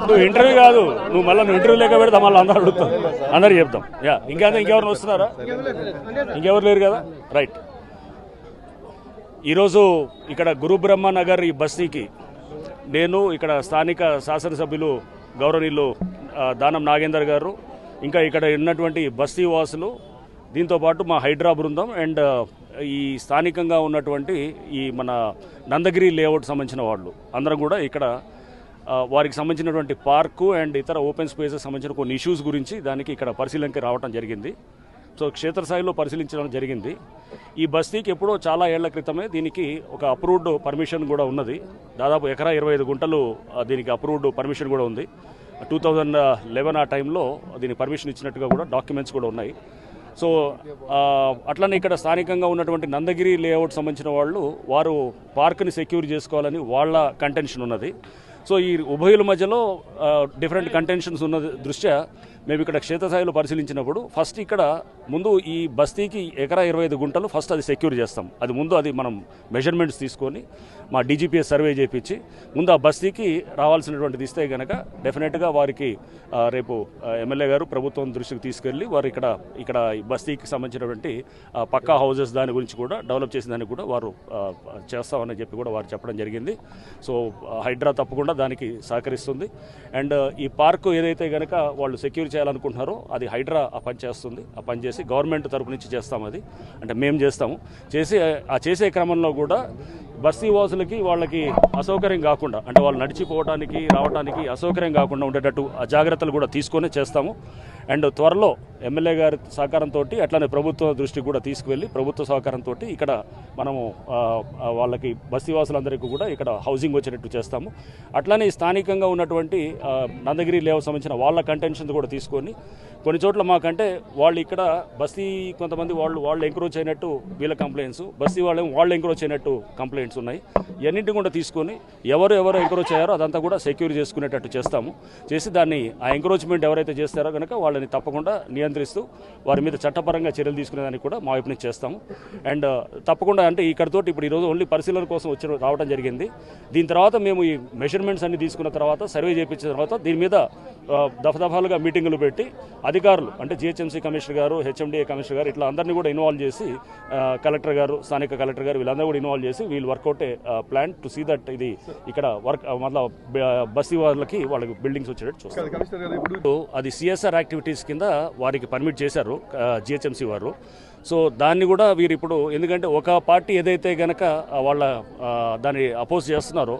నువ్వు ఇంటర్వ్యూ కాదు నువ్వు మళ్ళీ నువ్వు ఇంటర్వ్యూ లేక పెడతా మళ్ళీ అందరూ అడుగుతాం అందరు చెప్తాం. యా ఇంకా ఇంకెవరిని వస్తున్నారా? ఇంకెవరు లేరు కదా? రైట్. ఈరోజు ఇక్కడ గురు బ్రహ్మ నగర్ ఈ బస్తీకి నేను ఇక్కడ స్థానిక శాసనసభ్యులు గౌరవనీయులు దానం నాగేందర్ గారు ఇంకా ఇక్కడ ఉన్నటువంటి బస్తీ వాసులు దీంతోపాటు మా హైడ్రా బృందం అండ్ ఈ స్థానికంగా ఉన్నటువంటి ఈ మన నందగిరి లేఅవుట్ సంబంధించిన వాళ్ళు. అందరం కూడా ఇక్కడ వారికి సంబంధించినటువంటి పార్కు అండ్ ఇతర ఓపెన్ స్పేసెస్ సంబంధించిన కొన్ని ఇష్యూస్ గురించి దానికి ఇక్కడ పరిశీలనకి రావడం జరిగింది. సో క్షేత్రస్థాయిలో పరిశీలించడం జరిగింది. ఈ బస్తీకి ఎప్పుడో చాలా ఏళ్ళ క్రితమే దీనికి ఒక అప్రూవ్డ్ పర్మిషన్ కూడా ఉన్నది. దాదాపు ఎకరా ఇరవై ఐదు గుంటలు దీనికి అప్రూవ్డ్ పర్మిషన్ కూడా ఉంది. టూ థౌజండ్ లెవెన్ ఆ టైంలో దీనికి పర్మిషన్ ఇచ్చినట్టుగా కూడా డాక్యుమెంట్స్ కూడా ఉన్నాయి. సో అట్లనే ఇక్కడ స్థానికంగా ఉన్నటువంటి నందగిరి లేఅవుట్ సంబంధించిన వాళ్ళు వారు పార్క్ని సెక్యూర్ చేసుకోవాలని వాళ్ళ కంటెన్షన్ ఉన్నది. సో ఈ ఉభయుల మధ్యలో డిఫరెంట్ కంటెన్షన్స్ ఉన్న దృష్ట్యా మేము ఇక్కడ క్షేత్రస్థాయిలో పరిశీలించినప్పుడు ఫస్ట్ ఇక్కడ ముందు ఈ బస్తీకి ఎకరా ఇరవై ఐదు గుంటలు ఫస్ట్ అది సెక్యూర్ చేస్తాం. అది ముందు అది మనం మెజర్మెంట్స్ తీసుకొని మా డీజీపీఎస్ సర్వే చేయించి ముందు ఆ బస్తీకి రావాల్సినటువంటిది ఇస్తే కనుక డెఫినెట్గా వారికి రేపు ఎమ్మెల్యే గారు ప్రభుత్వం దృష్టికి తీసుకెళ్ళి వారు ఇక్కడ ఇక్కడ ఈ బస్తీకి సంబంధించినటువంటి పక్కా హౌజెస్ దాని గురించి కూడా డెవలప్ చేసిన దానికి కూడా వారు చేస్తామని చెప్పి కూడా వారు చెప్పడం జరిగింది. సో హైడ్రా తప్పకుండా దానికి సహకరిస్తుంది. అండ్ ఈ పార్కు ఏదైతే కనుక వాళ్ళు సెక్యూర్ చేయాలనుకుంటున్నారో అది హైడ్రా ఆ పని చేస్తుంది. ఆ పని చేసి గవర్నమెంట్ తరపు నుంచి చేస్తాం అది. అంటే మేము చేస్తాము. చేసి ఆ చేసే క్రమంలో కూడా బస్తీ వాసులకి వాళ్ళకి అసౌకర్యం కాకుండా అంటే వాళ్ళు నడిచిపోవడానికి రావడానికి అసౌకర్యం కాకుండా ఉండేటట్టు ఆ జాగ్రత్తలు కూడా తీసుకొని చేస్తాము. అండ్ త్వరలో ఎమ్మెల్యే గారి సహకారంతో అట్లానే ప్రభుత్వ దృష్టికి కూడా తీసుకువెళ్ళి ప్రభుత్వ సహకారంతో ఇక్కడ మనము వాళ్ళకి బస్తీవాసులందరికీ కూడా ఇక్కడ హౌసింగ్ వచ్చేటట్టు చేస్తాము. అట్లానే స్థానికంగా ఉన్నటువంటి నందగిరి లేవ సంబంధించిన వాళ్ళ కంటెన్షన్ కూడా తీసుకొని కొన్ని చోట్ల మాకంటే వాళ్ళు ఇక్కడ బస్తీ కొంతమంది వాళ్ళు వాళ్ళు ఎంక్రోచ్ అయినట్టు వీళ్ళ కంప్లైంట్స్ బస్తీ వాళ్ళు వాళ్ళు ఎంక్రోచ్ అయినట్టు కంప్లైంట్స్ ఉన్నాయి. ఇవన్నింటిని కూడా తీసుకొని ఎవరు ఎవరు ఎంక్రోచ్ అయ్యారో అదంతా కూడా సెక్యూర్ చేసుకునేటట్టు చేస్తాము. చేసి దాన్ని ఆ ఎంక్రోచ్మెంట్ ఎవరైతే చేస్తారో కనుక వాళ్ళని తప్పకుండా నియంత్రిస్తూ వారి మీద చట్టపరంగా చర్యలు తీసుకునేదానికి కూడా మా వైపు నుంచి చేస్తాము. అండ్ తప్పకుండా అంటే ఇక్కడతో ఇప్పుడు ఈరోజు ఓన్లీ పరిశీలన కోసం వచ్చి రావడం జరిగింది. దీని తర్వాత మేము ఈ మెజర్మెంట్స్ అన్ని తీసుకున్న తర్వాత సర్వే చేయించిన తర్వాత దీని మీద ఆ, దఫదఫాలుగా మీటింగులు పెట్టి అధికారులు అంటే GHMC commissioner garu HMDA commissioner garu ఇట్లా అందరినీ కూడా ఇన్వాల్వ్ చేసి ఆ, కలెక్టర్ గారు స్థానిక కలెక్టర్ గారు వీళ్ళందరూ కూడా ఇన్వాల్వ్ చేసి వీళ్ళు workout plan to see that ఇది ఇక్కడ వర్క్ మళ్ళీ బస్తీ వాళ్ళకి వాళ్ళకి బిల్డింగ్స్ వచ్చేటట్టు చూస్తాం. కమిషనర్ గారు ఇప్పుడు ఇప్పుడు అది సిఎస్ఆర్ యాక్టివిటీస్ కింద వారికి పర్మిట్ చేశారు జిహెచ్ఎంసీ వారు. సో దాన్ని కూడా వీరు ఇప్పుడు ఎందుకంటే ఒక పార్టీ ఏదైతే గనక వాళ్ళ దాన్ని అపోజ్ చేస్తున్నారో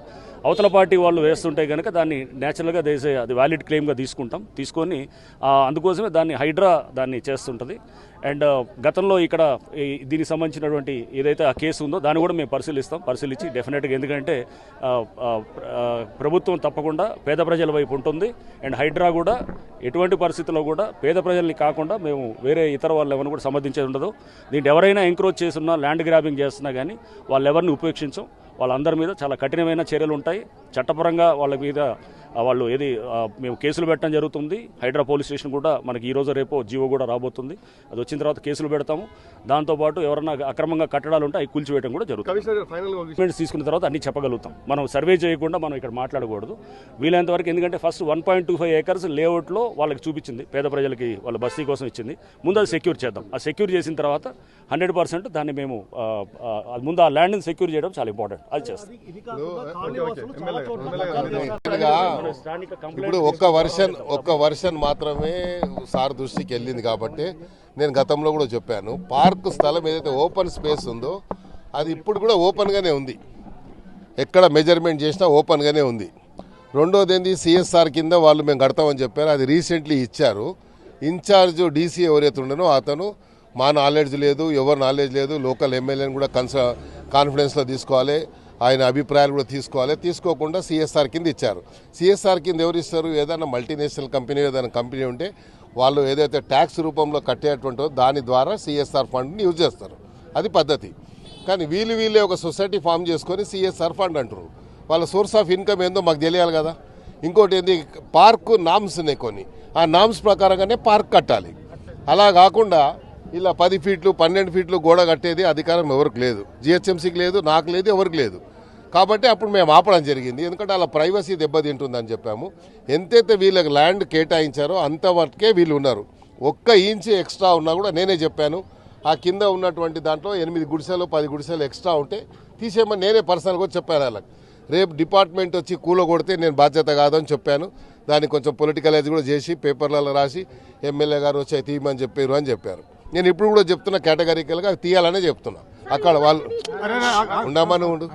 అవతల పార్టీ వాళ్ళు వేస్తుంటే కనుక దాన్ని న్యాచురల్గా దేశే అది వ్యాలిడ్ క్లెయిమ్గా తీసుకుంటాం తీసుకొని అందుకోసమే దాన్ని హైడ్రా దాన్ని చేస్తుంటుంది. అండ్ గతంలో ఇక్కడ దీనికి సంబంధించినటువంటి ఏదైతే ఆ కేసు ఉందో దాన్ని కూడా మేము పరిశీలిస్తాం పరిశీలించి డెఫినెట్గా ఎందుకంటే ప్రభుత్వం తప్పకుండా పేద ప్రజల వైపు ఉంటుంది. అండ్ హైడ్రా కూడా ఎటువంటి పరిస్థితుల్లో కూడా పేద ప్రజల్ని కాకుండా మేము వేరే ఇతర వాళ్ళు ఎవరిని కూడా సమర్థించేది ఉండదు. దీంట్లో ఎవరైనా ఎంక్రోచ్ చేస్తున్నా ల్యాండ్ గ్రాబింగ్ చేస్తున్నా కానీ వాళ్ళు ఎవరిని ఉపేక్షించం. వాళ్ళందరి మీద చాలా కఠినమైన చర్యలు ఉంటాయి. చట్టపరంగా వాళ్ళ మీద వాళ్ళు ఏది మేము కేసులు పెట్టడం జరుగుతుంది. హైడ్రా పోలీస్ స్టేషన్ కూడా మనకి ఈ రోజు రేపు జీవో కూడా రాబోతుంది. అది వచ్చిన తర్వాత కేసులు పెడతాము. దాంతోపాటు ఎవరన్నా అక్రమంగా కట్టడాలు ఉంటే అవి కూల్చివేయడం కూడా జరుగుతుంది. తీసుకున్న తర్వాత అన్ని చెప్పగలుగుతాం. మనం సర్వే చేయకుండా మనం ఇక్కడ మాట్లాడకూడదు. వీలైనంత వరకు ఎందుకంటే first one point two five acres లేఅవుట్లో వాళ్ళకి చూపించింది. పేద ప్రజలకి వాళ్ళ బస్తీ కోసం ఇచ్చింది. ముందు అది సెక్యూర్ చేద్దాం. ఆ సెక్యూర్ చేసిన తర్వాత హండ్రెడ్ పర్సెంట్ దాన్ని మేము ముందు ఆ ల్యాండ్ని సెక్యూర్ చేయడం చాలా ఇంపార్టెంట్. అది చేస్తాం. ఇప్పుడు ఒక్క వర్షన్ ఒక్క వర్షన్ మాత్రమే సార్ దృష్టికి వెళ్ళింది కాబట్టి నేను గతంలో కూడా చెప్పాను. పార్క్ స్థలం ఏదైతే ఓపెన్ స్పేస్ ఉందో అది ఇప్పుడు కూడా ఓపెన్గానే ఉంది. ఎక్కడ మెజర్మెంట్ చేసినా ఓపెన్గానే ఉంది. రెండోది ఏంది సిఎస్ఆర్ కింద వాళ్ళు మేము కడతామని చెప్పారు. అది రీసెంట్లీ ఇచ్చారు. ఇన్ఛార్జ్ డీసీ ఎవరైతే ఉండనో అతను మా నాలెడ్జ్ లేదు ఎవరు నాలెడ్జ్ లేదు లోకల్ ఎమ్మెల్యేని కూడా కన్స కాన్ఫిడెన్స్లో తీసుకోవాలి. ఆయన అభిప్రాయాలు కూడా తీసుకోవాలి. తీసుకోకుండా సిఎస్ఆర్ కింద ఇచ్చారు. సిఎస్ఆర్ కింద ఎవరు ఇస్తారు? ఏదైనా మల్టీనేషనల్ కంపెనీ ఏదైనా కంపెనీ ఉంటే వాళ్ళు ఏదైతే ట్యాక్స్ రూపంలో కట్టేటువంటి దాని ద్వారా సిఎస్ఆర్ ఫండ్ని యూజ్ చేస్తారు. అది పద్ధతి. కానీ వీళ్ళు వీళ్ళే ఒక సొసైటీ ఫామ్ చేసుకొని సిఎస్ఆర్ ఫండ్ అంటారు వాళ్ళ సోర్స్ ఆఫ్ ఇన్కమ్ ఏందో మాకు తెలియాలి కదా. ఇంకోటి ఏంది? పార్క్ నామ్స్ ఉన్నాయి కొన్ని. ఆ నామ్స్ ప్రకారంగానే పార్క్ కట్టాలి. అలా కాకుండా ఇలా పది ఫీట్లు పన్నెండు ఫీట్లు గోడ కట్టేది అధికారం ఎవరికి లేదు. జిహెచ్ఎంసీకి లేదు నాకు లేదు ఎవరికి లేదు. కాబట్టి అప్పుడు మేము ఆపడం జరిగింది. ఎందుకంటే అలా ప్రైవసీ దెబ్బతింటుందని చెప్పాము. ఎంతైతే వీళ్ళకి ల్యాండ్ కేటాయించారో అంతవరకే వీళ్ళు ఉన్నారు. ఒక్క ఇంచ్ ఎక్స్ట్రా ఉన్నా కూడా నేనే చెప్పాను. ఆ కింద ఉన్నటువంటి దాంట్లో ఎనిమిది గుడిసెలు పది గుడిసెలు ఎక్స్ట్రా ఉంటే తీసేయమని నేనే పర్సనల్గా చెప్పాను వాళ్ళకి. రేపు డిపార్ట్మెంట్ వచ్చి కూలగొడితే నేను బాధ్యత కాదని చెప్పాను. దానికి కొంచెం పొలిటికల్ ఏజ్ కూడా చేసి పేపర్లలో రాసి ఎమ్మెల్యే గారు వచ్చి తీయమని చెప్పారు అని చెప్పారు. నేను ఇప్పుడు కూడా చెప్తున్నా కేటగిరికల్గా తీయాలనే చెప్తున్నా. అక్కడ వాళ్ళు ఉండమని ఉండు.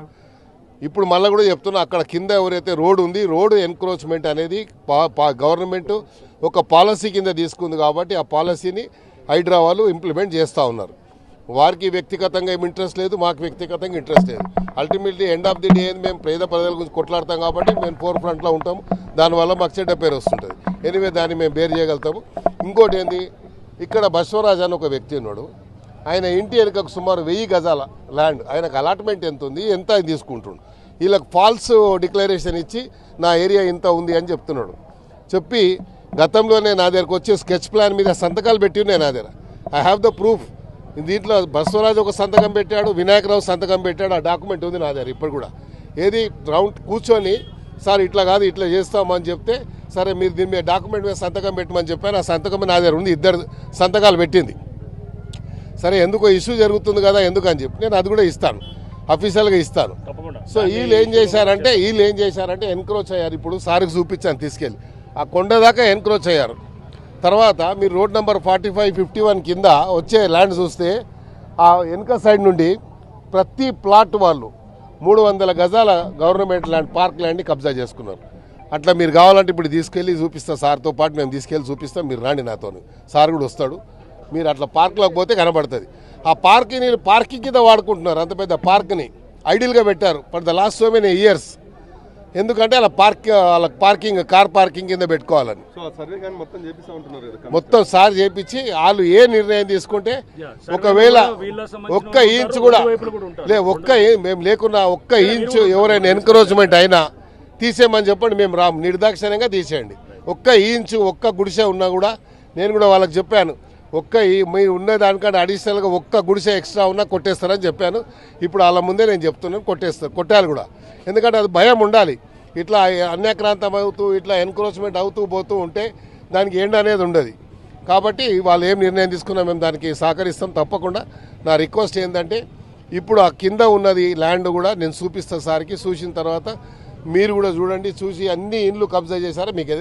ఇప్పుడు మళ్ళీ కూడా చెప్తున్నా అక్కడ కింద ఎవరైతే రోడ్ ఉంది రోడ్ ఎన్క్రోచ్మెంట్ అనేది పా- పా- గవర్నమెంట్ ఒక పాలసీ కింద తీసుకుంది కాబట్టి ఆ పాలసీని హైడ్రా వాళ్ళు ఇంప్లిమెంట్ చేస్తూ ఉన్నారు. వారికి వ్యక్తిగతంగా ఏమి ఇంట్రెస్ట్ లేదు మాకు వ్యక్తిగతంగా ఇంట్రెస్ట్ లేదు. Ultimately end of the day మేము పేద ప్రజల గురించి కొట్లాడతాం కాబట్టి మేము ఫోర్ ఫ్రంట్లో ఉంటాము. దానివల్ల మాకు చెడ్డ పేరు వస్తుంటుంది. ఎనివే దాన్ని మేము బేర్ చేయగలుగుతాము. ఇంకోటి ఏంది ఇక్కడ బశ్వరాజ్ అని ఒక వ్యక్తి ఉన్నాడు. ఆయన ఇంటి వెనుకకు సుమారు వెయ్యి గజాల ల్యాండ్ ఆయనకు అలాట్మెంట్ ఎంత ఉంది? ఎంత ఆయన తీసుకుంటుండు? వీళ్ళకి ఫాల్స్ డిక్లరేషన్ ఇచ్చి నా ఏరియా ఇంత ఉంది అని చెప్తున్నాడు. చెప్పి గతంలోనే నా దగ్గరకు వచ్చి స్కెచ్ ప్లాన్ మీద సంతకాలు పెట్టి ఉన్నాయి నా దగ్గర. ఐ హ్యావ్ ద ప్రూఫ్ దీంట్లో బసవరాజ్ ఒక సంతకం పెట్టాడు వినాయకరావు సంతకం పెట్టాడు ఆ డాక్యుమెంట్ ఉంది నా దగ్గర ఇప్పుడు కూడా. ఏది రౌండ్ కూర్చొని సార్ ఇట్లా కాదు ఇట్లా చేస్తామని చెప్తే సరే మీరు దీని మీద డాక్యుమెంట్ మీద సంతకం పెట్టమని చెప్పాను ఆ సంతకం నా దగ్గర ఉంది. ఇద్దరు సంతకాలు పెట్టింది. సరే ఎందుకో ఇష్యూ జరుగుతుంది కదా ఎందుకు అని చెప్పి నేను అది కూడా ఇస్తాను. అఫీషియల్గా ఇస్తాను. సో వీళ్ళు ఏం చేశారంటే వీళ్ళు ఏం చేశారంటే ఎన్క్రోచ్ అయ్యారు. ఇప్పుడు సార్కి చూపించాను తీసుకెళ్ళి. ఆ కొండ దాకా ఎన్క్రోచ్ అయ్యారు. తర్వాత మీరు road number forty five fifty one కింద వచ్చే ల్యాండ్ చూస్తే ఆ వెనుక సైడ్ నుండి ప్రతి ప్లాట్ వాళ్ళు మూడు వందల గజాల గవర్నమెంట్ ల్యాండ్ పార్క్ ల్యాండ్ని కబ్జా చేసుకున్నారు. అట్లా మీరు కావాలంటే ఇప్పుడు తీసుకెళ్ళి చూపిస్తా సార్తో పాటు మేము తీసుకెళ్ళి చూపిస్తాం మీరు రాండి నాతో సార్ కూడా వస్తాడు. మీరు అట్లా పార్క్లోకి పోతే కనబడుతుంది. ఆ పార్క్ని పార్కింగ్ కింద వాడుకుంటున్నారు అంత పెద్ద పార్క్ని ఐడియల్గా పెట్టారు for the last so many years ఎందుకంటే అలా పార్క్ వాళ్ళ పార్కింగ్ కార్ పార్కింగ్ కింద పెట్టుకోవాలని. సో ఆ సర్వే కానీ మొత్తం సార్ చేపించి వాళ్ళు ఏ నిర్ణయం తీసుకుంటే ఒకవేళ ఒక్క ఇంచ్ కూడా. లే ఒక్క మేము లేకున్నా ఒక్క ఇంచు ఎవరైనా ఎన్కరేజ్మెంట్ అయినా తీసేయమని చెప్పండి మేము రాము. నిర్దాక్షిణ్యంగా తీసేయండి. ఒక్క ఇంచు ఒక్క గుడిసె ఉన్నా కూడా నేను కూడా వాళ్ళకి చెప్పాను ఒక్క ఈ మీరు ఉన్న దానికంటే అడిషనల్గా ఒక్క గుడిసె ఎక్స్ట్రా ఉన్నా కొట్టేస్తారని చెప్పాను. ఇప్పుడు వాళ్ళ ముందే నేను చెప్తున్నాను కొట్టేస్తారు కొట్టాలి కూడా. ఎందుకంటే అది భయం ఉండాలి. ఇట్లా అన్యాక్రాంతం అవుతూ ఇట్లా ఎన్క్రోచ్మెంట్ అవుతూ పోతూ ఉంటే దానికి ఎండ్ అనేది ఉండదు. కాబట్టి వాళ్ళు ఏం నిర్ణయం తీసుకున్నా మేము దానికి సహకరిస్తాం తప్పకుండా. నా రిక్వెస్ట్ ఏంటంటే ఇప్పుడు ఆ కింద ఉన్నది ల్యాండ్ కూడా నేను చూపిస్తా సార్కి చూసిన తర్వాత మీరు కూడా చూడండి చూసి అన్ని ఇండ్లు కబ్జా చేశారా మీకే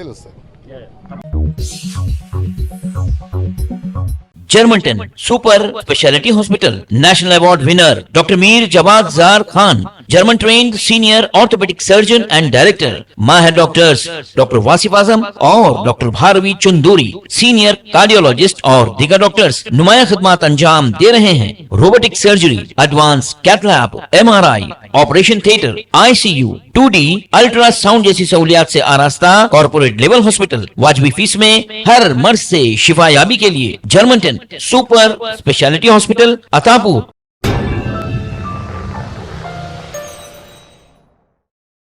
German ten super speciality hospital national award winner doctor Mir Jawad Zar Khan German trained senior orthopedic surgeon and director Mahir doctors, Dr. Wasif Azam और Dr. Bharvi Chunduri, senior cardiologist और दिगर डॉक्टर्स नुमाया खदमात अंजाम दे रहे हैं robotic surgery advance cath lab MRI operation theatre ICU 2D ultrasound जैसी सहूलियात से आरास्ता कॉर्पोरेट लेवल हॉस्पिटल वाजबी फ़ीस में, हर मर्ज से शिफायाबी के लिए German Germanten super speciality hospital Attapur